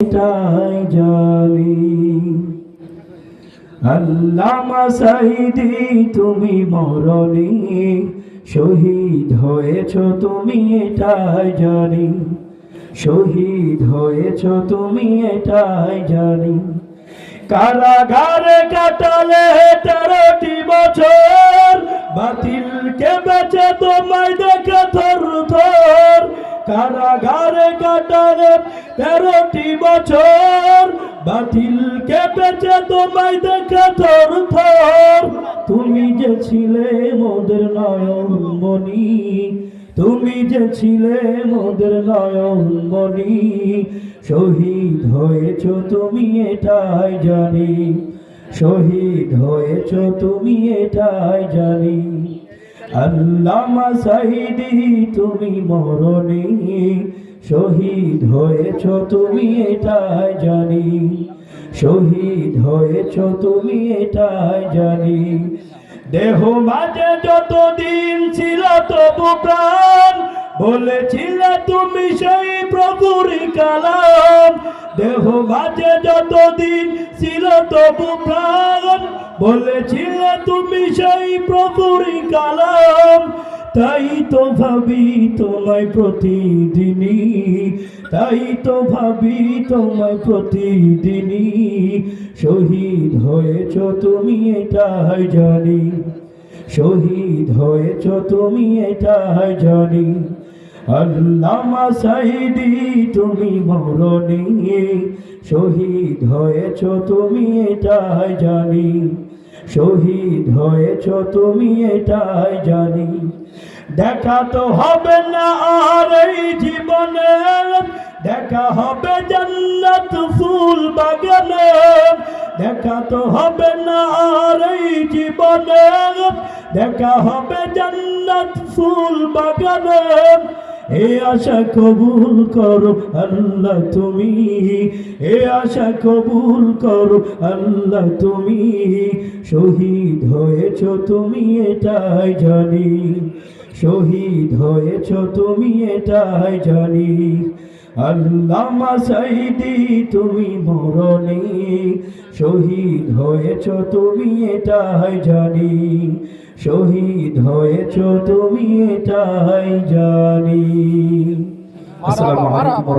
এটাই জানি। আল্লামা সাইদি তুমি মরণি শহীদ হয়েছ, তুমি এটাই জানি। শহীদ হয়েছ, তুমি এটাই জানি। কারাগারে কাটালে তেরোটি বছর বাতিলকে বেঁচে তোমায় দেখে থর থর। কারাগারে কাটালে তেরোটি বছর বাতিলকে বেঁচে তোমায় দেখে থর থর। তুমি যে ছিলে মোদের নয়ন মনি তুমি যে ছিলে মোদের নয়ন মনি শহীদ হয়েছ তুমি এটাই জানি, শহীদ হয়েছ তুমি এটাই জানি। আল্লামা সাইদি তুমি মরণে শহীদ হয়েছ, তুমি এটাই জানি। শহীদ হয়েছ, তুমি এটাই জানি। দেহ মাঝে যতদিন ছিল তবু প্রাণ বলেছিলে তুমি সেই প্রভুর কালাম। দেহ মাঝে যতদিন ছিল তবু প্রাণ। বলেছিলে তুমি সেই প্রভুর কালাম। তাই তো ভাবি তোমায় প্রতিদিনই। তাই তো ভাবি তোমায় প্রতিদিনই। শহীদ হয়েছ তুমি এটাই জানি। শহীদ হয়েছ তুমি এটাই জানি। আল্লামা সাইদি, তুমি মরণি শহীদ হয়েছ, তুমি এটাই জানি। শহীদ হয়েছ, তুমি এটাই জানি। দেখা তো হবে না আর এই জীবনে, দেখা হবে জান্নাত ফুল বাগানে। দেখা তো হবে না আর এই জীবনে, দেখা হবে জান্নাত ফুল বাগানে। এ আশা কবুল করো আল্লাহ তুমি। এ আশা কবুল করো আল্লাহ তুমি। শহীদ হয়েছ তুমি এটাই জানি। শহীদ হয়েছ তুমি এটাই জানি। আল্লামা সাইদি তুমি মরণি শহীদ হয়েছ তুমি এটাই জানি। শহীদ হয়েছ তুমি এটাই জানি। আসসালামু আলাইকুম